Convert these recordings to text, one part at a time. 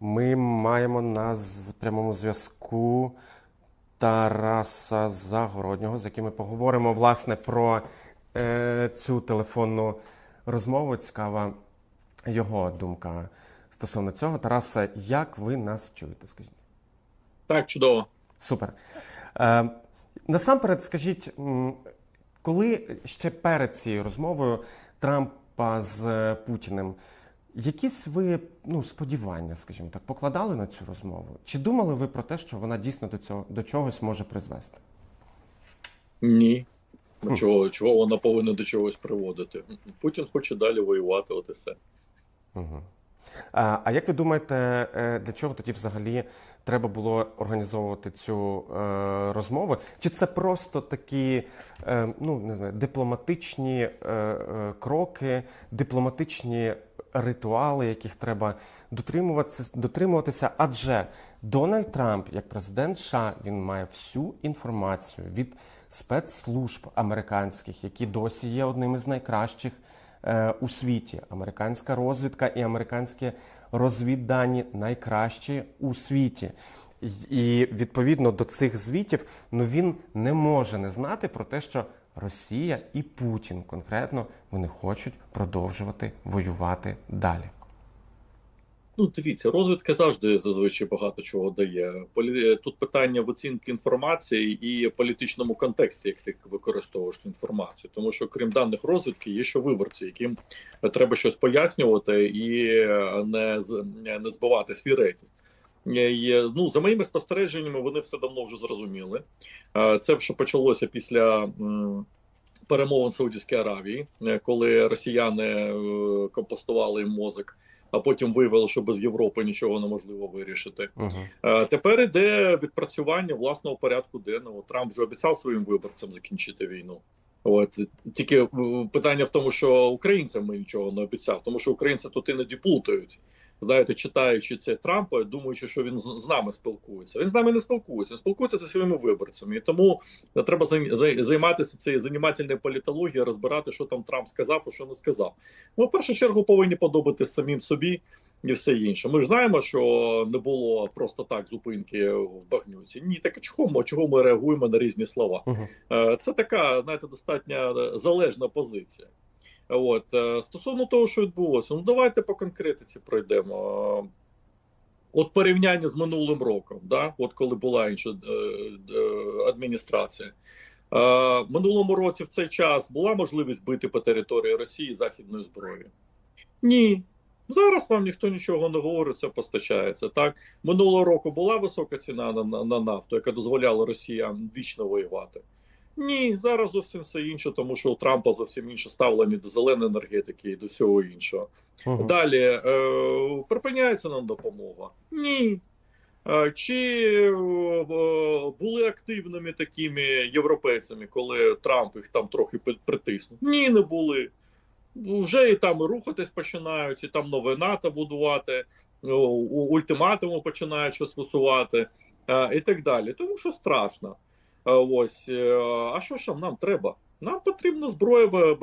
Ми маємо на з- прямому зв'язку Тараса Загороднього, з яким ми поговоримо власне про е, цю телефонну розмову. Цікава його думка стосовно цього. Тарасе, як ви нас чуєте? Скажіть. Так, чудово. Супер. Е, насамперед, скажіть, коли ще перед цією розмовою Трампа з е, Путіним, якісь ви ну, сподівання, скажімо так, покладали на цю розмову? Чи думали ви про те, що вона дійсно до цього до чогось може призвести? Ні. Ну, Чого, чого вона повинна до чогось приводити? Путін хоче далі воювати, от і все. Угу. А, як ви думаєте, е, для чого тоді взагалі треба було організовувати цю е, розмову? Чи це просто такі е, ну, не знаю, дипломатичні кроки, дипломатичні ритуали, яких треба дотримуватися, дотримуватися? Адже Дональд Трамп, як президент США, він має всю інформацію від спецслужб американських, які досі є одним із найкращих у світі. Американська розвідка і американські розвіддані найкращі у світі. І відповідно до цих звітів, ну він не може не знати про те, що Росія і Путін конкретно вони хочуть продовжувати воювати далі. Ну, дивіться, розвідка завжди зазвичай багато чого дає. Тут питання в оцінці інформації і політичному контексті, як ти використовуєш цю інформацію. Тому що крім даних розвідки, є ще виборці, яким треба щось пояснювати і не, з- не збивати свій рейтинг. Ну, за моїми спостереженнями, вони все давно вже зрозуміли. Е, Це що почалося після перемовин в Саудівській Аравії, е, коли росіяни е, компостували їм мозок а потім виявило, що без Європи нічого неможливо вирішити. Угу. Е, Тепер іде відпрацювання власного порядку денного. Трамп вже обіцяв своїм виборцям закінчити війну. От тільки питання в тому, що українцям ми нічого не обіцяв, тому що українці тут іноді плутають. Знаєте, читаючи це Трампа, думаючи, що він з нами спілкується. Він з нами не спілкується, він спілкується зі своїми виборцями. І тому треба зай- зай- займатися цією занімательною політологією, розбирати, що там Трамп сказав, а що не сказав. Ми в першу чергу повинні подобати самим собі і все інше. Ми ж знаємо, що не було просто так зупинки в багнюці. Ні, так чого ми, чого ми реагуємо на різні слова? Е, Це така, знаєте, достатньо залежна позиція. От е, стосовно того, що відбулося, ну давайте по конкретиці пройдемо. От порівняння з минулим роком, да? от коли була інша е, е, адміністрація. Минулому році в цей час була можливість бити по території Росії західною зброєю? Ні. Зараз вам ніхто нічого не говорить, це постачається. Так минулого року була висока ціна на, на, на нафту, яка дозволяла росіян вічно воювати. Ні, зараз зовсім все інше, тому що у Трампа зовсім інше ставлення до зеленої енергетики і до всього іншого. Угу. Далі е, припиняється нам допомога? Ні. Е, Чи е, були активними такими європейцями, коли Трамп їх там трохи притиснув? Ні, не були. Вже і там і рухатись починають, і там нове НАТО будувати, о, у- ультиматуми починають щось висувати е, і так далі. Тому що страшно. Е, Ось, е, а що ж нам треба? Нам потрібна зброя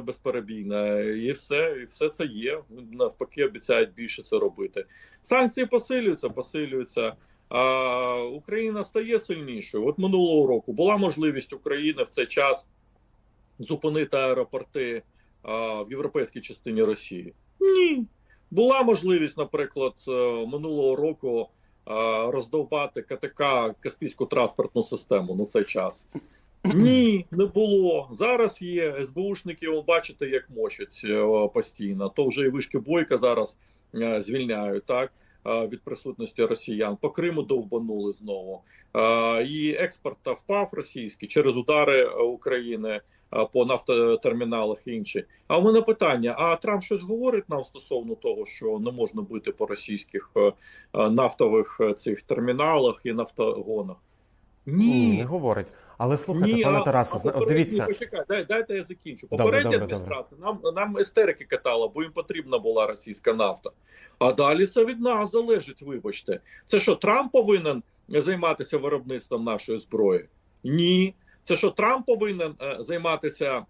безперебійна, і все, і все це є. Навпаки, обіцяють більше це робити. Санкції посилюються, посилюються. А Україна стає сильнішою. От минулого року була можливість України в цей час зупинити аеропорти а, в європейській частині Росії. Ні. Була можливість, наприклад, е, минулого року роздовбати КТК Каспійську транспортну систему на цей час. Ні, не було. Зараз є СБУшники, ви бачите, як мочать е, постійно. То вже і вишки бойка зараз е, звільняють так е, від присутності росіян. По Криму довбанули знову. Е, І експорт впав російський через удари е, України е, по нафтотерміналах і інші. А у мене питання: а Трамп щось говорить нам стосовно того, що не можна бити по російських е, е, нафтових е, цих терміналах і нафтогонах? Ні, не говорить. Але слухайте, пане а- Тарасе, дивіться. Почекай, дай, дайте я закінчу. Попередня добре, адміністрація нам, нам істерики катала, бо їм потрібна була російська нафта. А далі все від нас залежить, вибачте. Це що, Трамп повинен займатися виробництвом нашої зброї? Ні. Це що, Трамп повинен е, займатися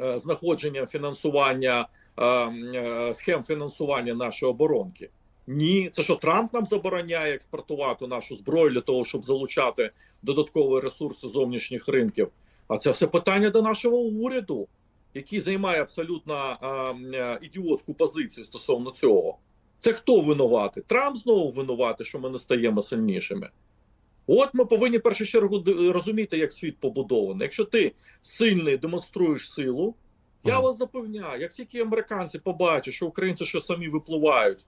е, знаходженням фінансування, е, е, схем фінансування нашої оборонки? Ні, це що Трамп нам забороняє експортувати нашу зброю для того, щоб залучати додаткові ресурси зовнішніх ринків. А це все питання до нашого уряду, який займає абсолютно е, ідіотську позицію стосовно цього. Це хто винуватий? Трамп знову винуватий, що ми не стаємо сильнішими. От ми повинні в першу чергу розуміти, як світ побудований. Якщо ти сильний демонструєш силу, я вас запевняю, як тільки американці побачать, що українці що самі випливають,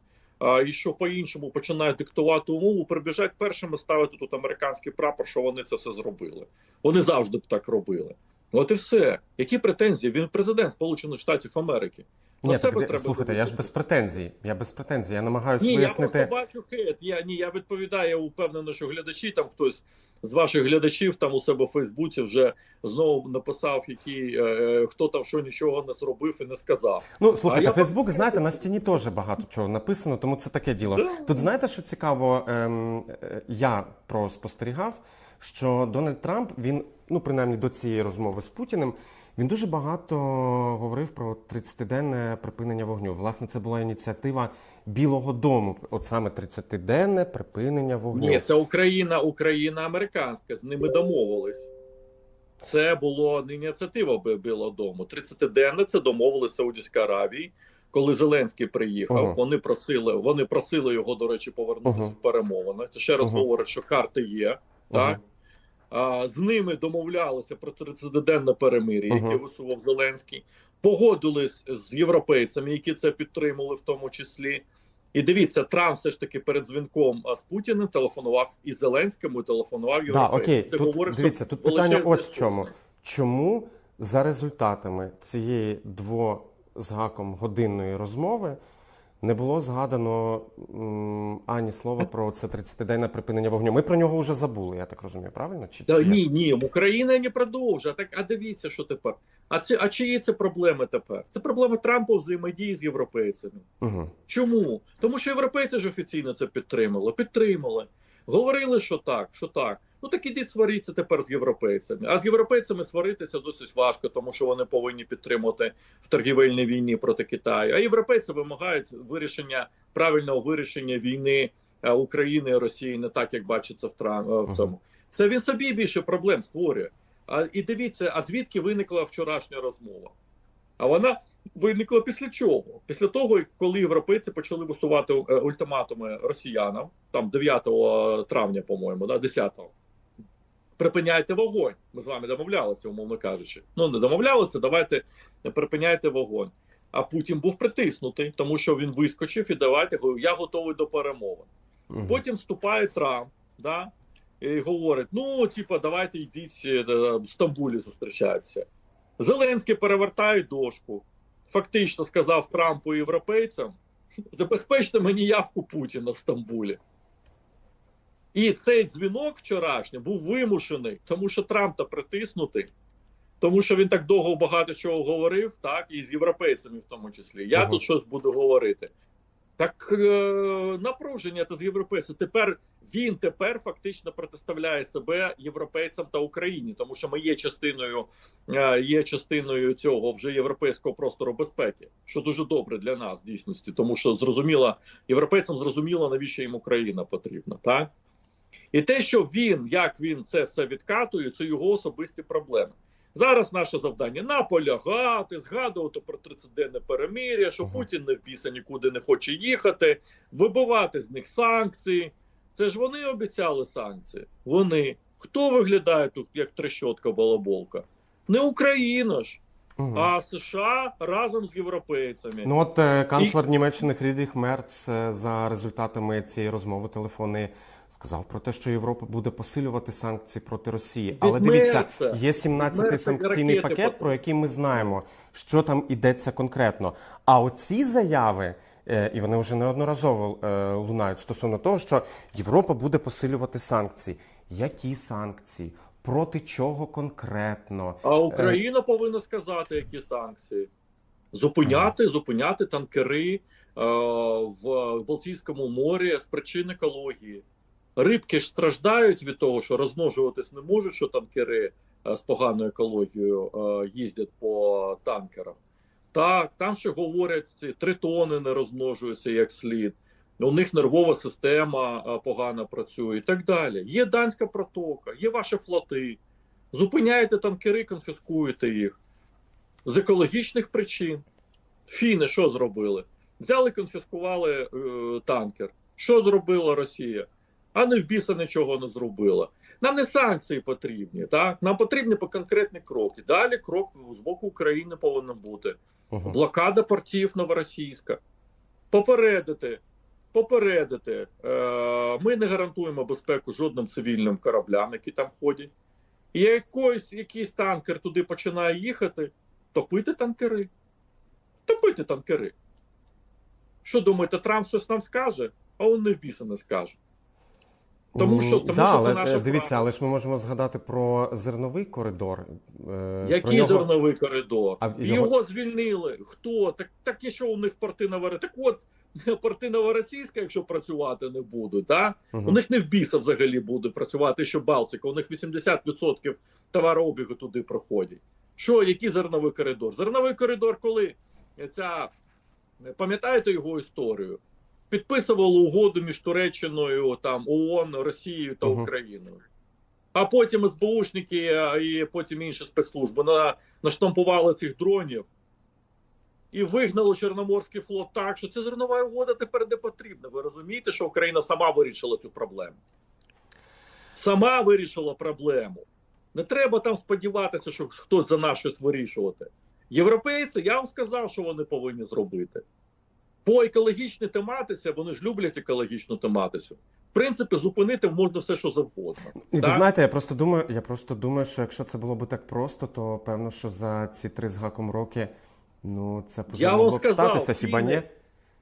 і що по-іншому починають диктувати умову, прибіжать першими ставити тут американський прапор, що вони це все зробили. Вони завжди б так робили. От і все. Які претензії? Він президент Сполучених Штатів Америки. Ні, так, треба слухайте, я ж без претензій. Я без претензій. Я намагаюся Ні, я вияснити. просто бачу хейт. Я ні, я відповідаю, я впевнений, що глядачі там хтось з ваших глядачів там у себе в Фейсбуці вже знову написав, який е, е, хто там що нічого не зробив і не сказав. Ну, слухайте, я Фейсбук, просто- знаєте, на стіні теж багато чого написано, тому це таке діло. Да. Тут знаєте, що цікаво, ем, е, я проспостерігав, що Дональд Трамп, він, ну принаймні до цієї розмови з Путіним, він дуже багато говорив про 30-денне припинення вогню. Власне, це була ініціатива Білого Дому, от саме 30-денне припинення вогню. Ні, це Україна, Україна американська. З ними домовились. Це було не ініціатива Білого Дому. 30-денне це домовилися Саудівська Аравії. Коли Зеленський приїхав, Ага. вони просили, вони просили його, до речі, повернутися Ага. в перемовини. Це ще раз Ага. говорить, що карти є. Так з ними домовлялися про 30-денне перемир'я, яке висував Зеленський. Погодились з європейцями, які це підтримали, в тому числі. І дивіться, Трамп все ж таки перед дзвінком з Путіним телефонував і Зеленському, і телефонував Да, окей, Це тут, говорить, що дивіться, тут питання ось в чому. Чому за результатами цієї дво з гаком годинної розмови не було згадано м, ані слова про це 30-денне припинення вогню? Ми про нього вже забули, я так розумію, правильно? Чи, Та чи як? ні, ні, Україна не продовжує. Так, а дивіться, що тепер. А це а чиї це проблеми тепер? Це проблеми Трампа взаємодії з європейцями. Угу. Чому? Тому що європейці ж офіційно це підтримали. Підтримали. Говорили, що так, що так. Ну так ідіть сваріться тепер з європейцями. А з європейцями сваритися досить важко, тому що вони повинні підтримувати в торгівельній війні проти Китаю. А європейці вимагають вирішення правильного вирішення війни е, України і Росії не так, як бачиться в е, в цьому. Це він собі більше проблем створює. А і дивіться, а звідки виникла вчорашня розмова? А вона виникла після чого? Після того, коли європейці почали висувати е, ультиматуми росіянам, там 9 травня, по-моєму, да, 10-го. Припиняйте вогонь. Ми з вами домовлялися, умовно кажучи. Ну, не домовлялися, давайте припиняйте вогонь. А Путін був притиснутий, тому що він вискочив і давайте я готовий до перемовин. Угу. Потім вступає Трамп, да, і говорить: ну, типа, давайте йдіть е, в Стамбулі зустрічаються. Зеленський перевертає дошку. Фактично сказав Трампу і європейцям: забезпечте мені явку Путіна в Стамбулі. І цей дзвінок вчорашній був вимушений, тому що Трамп та притиснутий, тому що він так довго багато чого говорив, так, і з європейцями в тому числі. Я Ага. тут щось буду говорити. Так е, напруження та з європейцями. Тепер він тепер фактично протиставляє себе європейцям та Україні, тому що ми є частиною, е, є частиною цього вже європейського простору безпеки, що дуже добре для нас в дійсності, тому що зрозуміло, європейцям зрозуміло, навіщо їм Україна потрібна, так? І те, що він, як він це все відкатує, це його особисті проблеми. Зараз наше завдання наполягати, згадувати про 30-денне перемир'я, що Путін не в біса нікуди не хоче їхати, вибивати з них санкції. Це ж вони обіцяли санкції. Вони. Хто виглядає тут як трещотка балаболка? Не Україна ж, Угу. а США разом з європейцями. Ну от е, канцлер Німеччини Фрідріх Мерц е, за результатами цієї розмови телефонної сказав про те, що Європа буде посилювати санкції проти Росії. Але дивіться, є 17-й Мерца санкційний пакет, про який ми знаємо, що там ідеться конкретно. А оці заяви. е, І вони вже неодноразово е, лунають стосовно того, що Європа буде посилювати санкції. Які санкції? Проти чого конкретно? А Україна повинна сказати, які санкції. Зупиняти, зупиняти танкери е, в Балтійському морі з причин екології. Рибки ж страждають від того, що розмножуватись не можуть, що танкери е, з поганою екологією е, їздять по танкерам. Так, там ще говорять, ці тритони не розмножуються як слід. у них нервова система погано працює і так далі. Є данська протока, є ваші флоти. Зупиняєте танкери, конфіскуєте їх з екологічних причин. Фіни що зробили? Взяли, конфіскували е, танкер. Що зробила Росія? А не в біса нічого не зробила. Нам не санкції потрібні, так? Нам потрібні по конкретні кроки. Далі крок з боку України повинен бути. Мгм. Блокада портів новоросійська. Попередити. Попередити. Е, ми не гарантуємо безпеку жодним цивільним кораблям, які там ходять. І якийсь, якийсь танкер туди починає їхати, топити танкери. Топити танкери. Що думаєте, Трамп щось нам скаже? А він не в біса не скаже. Тому що- тому да, що але, наше е, дивіться, але ж ми можемо згадати про зерновий коридор. е, про Який нього- зерновий коридор? А його- його... звільнили. Хто? Так, так і що у них порти Новороссийська? Так от, порти Новоросійська, якщо працювати не будуть, да? Мгм. у них не в біса взагалі буде працювати, що Балтика. У них 80% товарообігу туди проходять. Що, який зерновий коридор? Зерновий коридор, коли ця, пам'ятаєте його історію? Підписували угоду між Туреччиною, там, ООН, Росією та. Україною. А потім СБУшники і потім інші спецслужби на, наштампували цих дронів і вигнали Чорноморський флот так, що ця зернова угода тепер не потрібна. Ви розумієте, що Україна сама вирішила цю проблему? Сама вирішила проблему. Не треба там сподіватися, що хтось за нас щось вирішувати. Європейці, я вам сказав, що вони повинні зробити. По екологічній тематиці, вони ж люблять екологічну тематику. В принципі, зупинити можна все, що завгодно. І ви знаєте, я просто думаю, я просто думаю, що якщо це було б так просто, то певно, що за ці три з гаком роки, ну це могло б сказав, статися, хіба фіни- ні?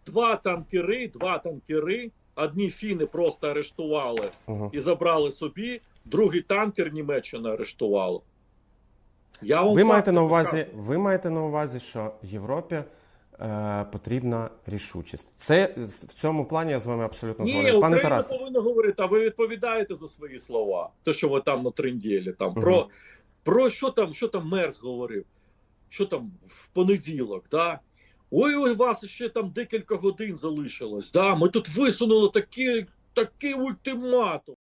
Два танкери, два танкери. Одні фіни просто арештували Угу. і забрали собі, другий танкер Німеччина арештувала. Я вам Ви маєте на увазі, ви маєте на увазі, що Європі потрібна рішучість. Це в цьому плані я з вами абсолютно Ні, згоден. Пане Україна повинна говорити, а ви відповідаєте за свої слова. Те, що ви там на тринділі. Там, Мгм. про, про що там, що там Мерц говорив? Що там в понеділок, да? Ой, у вас ще там декілька годин залишилось. Да? Ми тут висунули такий, такий ультиматум.